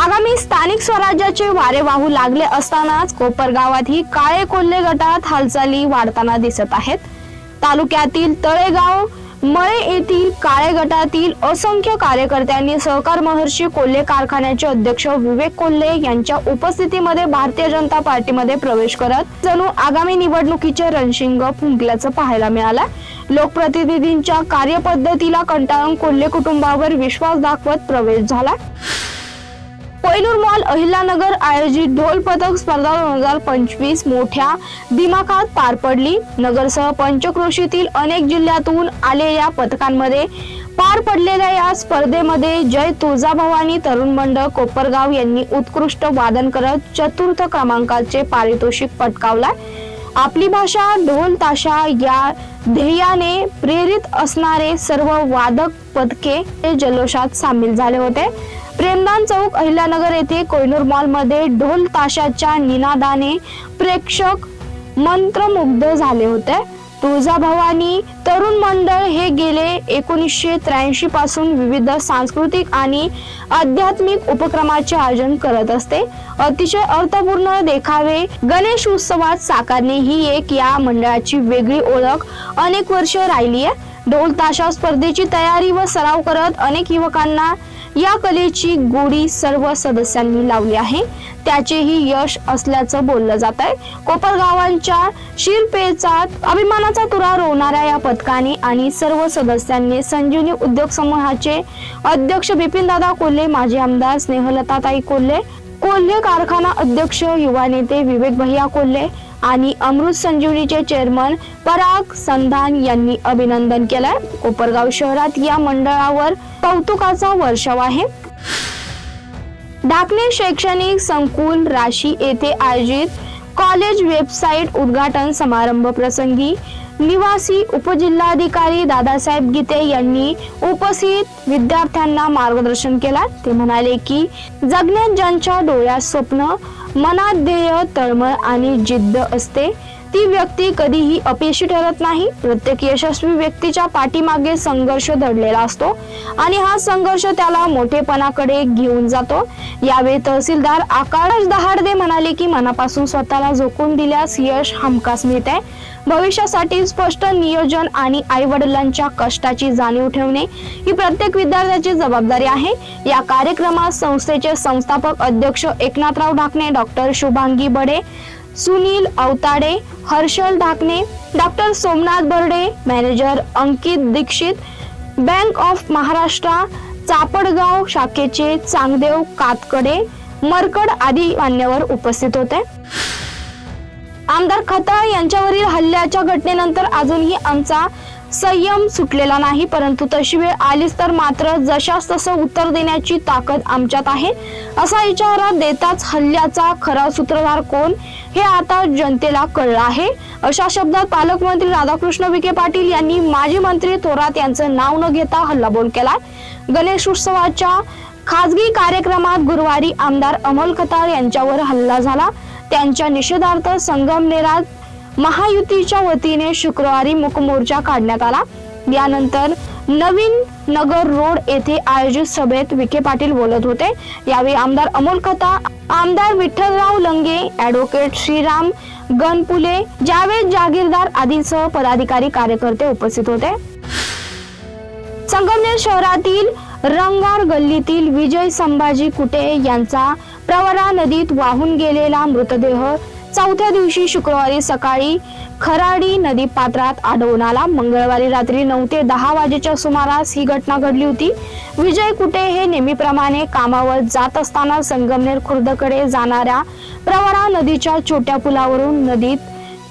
आगामी स्थानिक स्वराज्याचे वारे वाहू लागले असतानाच कोपर गावातही काळे कोल्हे गटात हालचाली वाढताना दिसत आहेत. तालुक्यातील तळेगाव मळे येथील काळे गटातील असंख्य कार्यकर्त्यांनी सहकार महर्षी कोल्हे कारखान्याचे अध्यक्ष विवेक कोल्हे यांच्या उपस्थितीमध्ये भारतीय जनता पार्टीमध्ये प्रवेश करत जणू आगामी निवडणुकीचे रणशिंग फुंकल्याचं पाहायला मिळालं. लोकप्रतिनिधींच्या कार्यपद्धतीला कंटाळून कोल्हे कुटुंबावर विश्वास दाखवत प्रवेश झाला. कोयनूर मॉल अहिल्यानगर आयोजित ढोल पथक स्पर्धा दोन हजार पंचवीस मोठ्या दिमाखात पार पडली. नगरसह पंचक्रोशीतील अनेक जिल्ह्यातून आलेल्या पथकांमध्ये पार पडलेल्या या स्पर्धेमध्ये जय तुळजाभवानी तरुण मंडळ कोपरगाव यांनी उत्कृष्ट वादन करत चतुर्थ क्रमांकाचे पारितोषिक पटकावला आपली भाषा ढोल ताशा या ध्येयाने प्रेरित असणारे सर्व वादक पदके हे जल्लोषात सामील झाले होते. प्रेमदान चौक अहिल्यानगर येथे कोयनूर मॉलमध्ये ढोल ताशाच्या निनादाने प्रेक्षक मंत्रमुग्ध झाले होते. तुळजाभवानी तरुण मंडळ हे गेले एकोणीसशे त्र्याऐंशी पासून विविध सांस्कृतिक आणि आध्यात्मिक उपक्रमाचे आयोजन करत असते. अतिशय अर्थपूर्ण देखावे गणेश उत्सवात साकारणे ही एक या मंडळाची वेगळी ओळख अनेक वर्ष राहिली आहे ढोल ताशा स्पर्धेची तयारी व सराव करत अनेक युवकांना या कलेची गोडी सर्व सदस्यांनी लावली आहे. त्याचेही यश असल्याचं बोललं जात आहे कोपरगावांच्या शिरपेचा अभिमानाचा तुरा रोवणाऱ्या या पथकाने आणि सर्व सदस्यांनी संजीवनी उद्योग समूहाचे अध्यक्ष बिपिनदादा कोल्हे माजी आमदार स्नेहलताताई कोल्हे कोल्हे कारखाना अध्यक्ष युवा नेते विवेक भैया कोल्हे आणि अमृत संजीवनीचे चेअरमन पराग संधान यांनी अभिनंदन केलंय. कोपरगाव शहरात या मंडळावर कौतुकाचा वर्षाव आहे. ढाकणे शैक्षणिक संकुल राशी येथे आयोजित कॉलेज वेबसाईट उद्घाटन समारंभ प्रसंगी निवासी उपजिल्हाधिकारी दादासाहेब गीते यांनी उपस्थित विद्यार्थ्यांना मार्गदर्शन केला. ते म्हणाले की जगण्यात ज्यांच्या डोळ्यात स्वप्न मनात ध्येय तळमळ आणि जिद्द असते ती व्यक्ती कधीही अपयशी ठरत नाही. प्रत्येक यशस्वी व्यक्तीच्या पाठीमागे संघर्ष दडलेला असतो आणि हा संघर्ष त्याला मोठेपणाकडे घेऊन जातो. यावेळी तहसीलदार आकाश दहाडदे म्हणाले की मनापासून स्वतःला झोकून दिल्यास यश हमखास मिळते. भविष्यासाठी स्पष्ट नियोजन आणि आई वडिलांच्या कष्टाची जाणीव ठेवणे ही प्रत्येक विद्यार्थ्याची जबाबदारी आहे. या कार्यक्रमात संस्थेचे संस्थापक अध्यक्ष Eknathrao Dhakne doctor Shubhangi Bade Sunil Avtade Harshal Dhakne doctor Somnath Barde manager Ankit Dixit bank of Maharashtra Chapadgaon शाखेचे चांगदेव कातकडे मरकड आदी मान्यवर उपस्थित होते. आमदार खताळ यांच्यावरील हल्ल्याच्या घटनेनंतर अजूनही आमचा संयम सुटलेला नाही परंतु तशी वेळ आलीच तर मात्र जशास तसं उत्तर देण्याची ताकद आमच्यात आहे. असा इशारा देताच हल्ल्याचा खरा सूत्रधार कोण हे आता जनतेला कळलं आहे. अशा शब्दात पालकमंत्री राधाकृष्ण विखे पाटील यांनी माजी मंत्री थोरात यांचं नाव न घेता हल्लाबोल केला गणेश उत्सवाच्या खासगी कार्यक्रमात गुरुवारी आमदार अमोल खताळ यांच्यावर हल्ला झाला. त्यांच्या निषेधार्थ संगमनेरात महायुतीच्या वतीने शुक्रवारी मुकमोर्चा काढण्यात आला. यानंतर नवीन नगर रोड येथे आयोजित सभेत विखे पाटील बोलत होते. यावेळी आमदार अमोल खता आमदार विठ्ठलराव लंगे ऍडव्होकेट श्रीराम गणपुले जावेद जागीरदार आदींसह पदाधिकारी कार्यकर्ते उपस्थित होते. संगमनेर शहरातील रंगार गल्लीतील विजय संभाजी कुटे यांचा प्रवरा नदीत वाहून गेलेला मृतदेह चौथ्या दिवशी शुक्रवारी सकाळी खराडी नदी पात्रात आढळून आला. मंगळवारी रात्री नऊ ते दहा वाजेच्या सुमारास ही घटना घडली होती. विजय कुटे हे नेहमीप्रमाणे कामावर जात असताना संगमनेर खुर्दकडे जाणाऱ्या प्रवरा नदीच्या छोट्या पुलावरून नदीत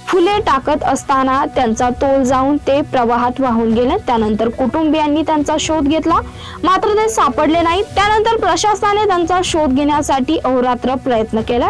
फुले टाकत असताना त्यांचा तोल जाऊन ते प्रवाहात वाहून गेले. त्यानंतर कुटुंबियांनी त्यांचा शोध घेतला. मात्र ते सापडले नाही त्यानंतर प्रशासनाने त्यांचा शोध घेण्यासाठी अहोरात्र प्रयत्न केला.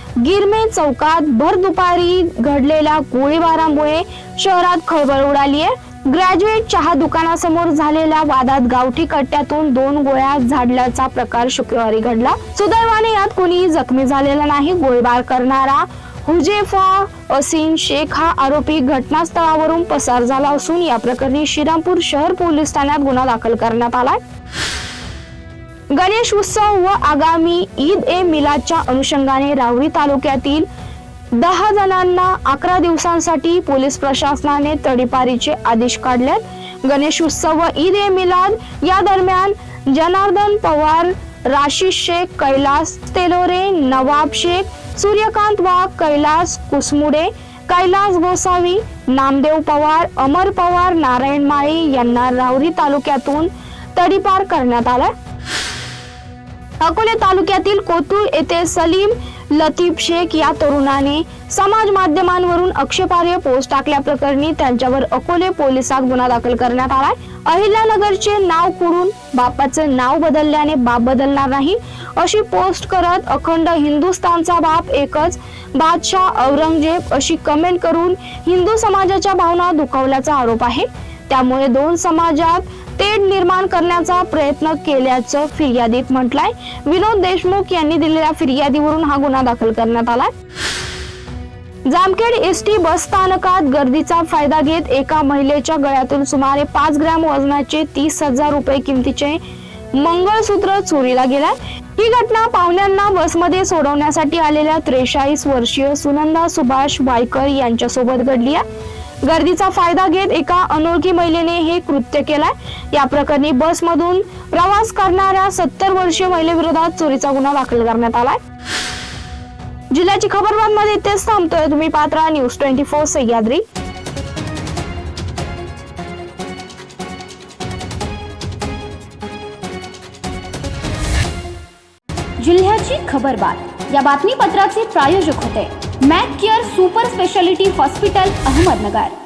गिरमे चौकात भर दुपारी घडलेल्या गोळीबारामुळे शहरात खळबळ उडाली आहे ग्रॅज्युएट चहा दुकानासमोर झालेल्या वादात गावठी कट्ट्यातून दोन गोळ्या झाडल्याचा प्रकार शुक्रवारी घडला. सुदैवाने यात कोणीही जखमी झालेला नाही गोळीबार करणारा हुजेफा असीन शेख हा आरोपी घटनास्थळावरून पसार झाला असून या प्रकरणी श्रीरामपूर शहर पोलीस ठाण्यात गुन्हा दाखल करण्यात आलाय. गणेश उत्सव व आगामी ईद ए मिलादच्या अनुषंगाने राहुरी तालुक्यातील दहा जणांना अकरा दिवसांसाठी पोलीस प्रशासनाने तडीपारीचे आदेश काढलेत. गणेश उत्सव व ईद ए मिलाद या दरम्यान जनार्दन पवार राशी शेख कैलास तेलोरे नवाब शेख सूर्यकांत वाघ कैलास कुसमुडे कैलास गोसावी नामदेव पवार अमर पवार नारायण माळी यांना राहुरी तालुक्यातून तडीपार करण्यात आलाय अकोले तालुक्यातील कोतूर येथे सलीम लतीफ शेख या तरुणाने समाज माध्यमांवरून आक्षेपार्ह पोस्ट टाकल्याप्रकरणी त्यांच्यावर अकोले पोलिसात गुन्हा दाखल करण्यात आलाय. अहिल्यानगरचे नाव कुडून बापाचं नाव बदलल्याने बाप बदलणार नाही. अशी पोस्ट करत अखंड हिंदुस्थानचा बाप एकच बादशाह औरंगजेब अशी कमेंट करून हिंदू समाजाच्या भावना दुखावल्याचा आरोप आहे. त्यामुळे दोन समाजात तेढ निर्माण करण्याचा प्रयत्न केल्याचं फिर्यादीत म्हटलंय. विनोद देशमुख यांनी दिलेल्या फिर्यादीवरून हा गुन्हा दाखल करण्यात आलाय. जामखेड एस टी बस स्थानकात गर्दीचा फायदा घेत एका महिलेच्या गळ्यातून सुमारे पाच ग्रॅम वजनाचे तीस हजार रुपये किमतीचे मंगळसूत्र चोरीला गेलाय. ही घटना पाहुण्यांना बसमध्ये सोडवण्यासाठी आलेल्या त्रेचाळीस वर्षीय सुनंदा सुभाष वायकर यांच्यासोबत घडली आहे. गर्दीचा फायदा घेत एका अनोळखी महिलेने हे कृत्य केलंय. या प्रकरणी बसमधून प्रवास करणाऱ्या सत्तर वर्षीय महिलेविरोधात चोरीचा गुन्हा दाखल करण्यात आलाय. जिल्ह्याची खबरमध्ये इथेच थांबतोय. तुम्ही पात्रा न्यूज ट्वेंटी फोर सह्याद्री. जिल्ह्याची खबरबात या बातमीपत्राचे प्रायोजक होते. Mac care super speciality hospital Ahmednagar.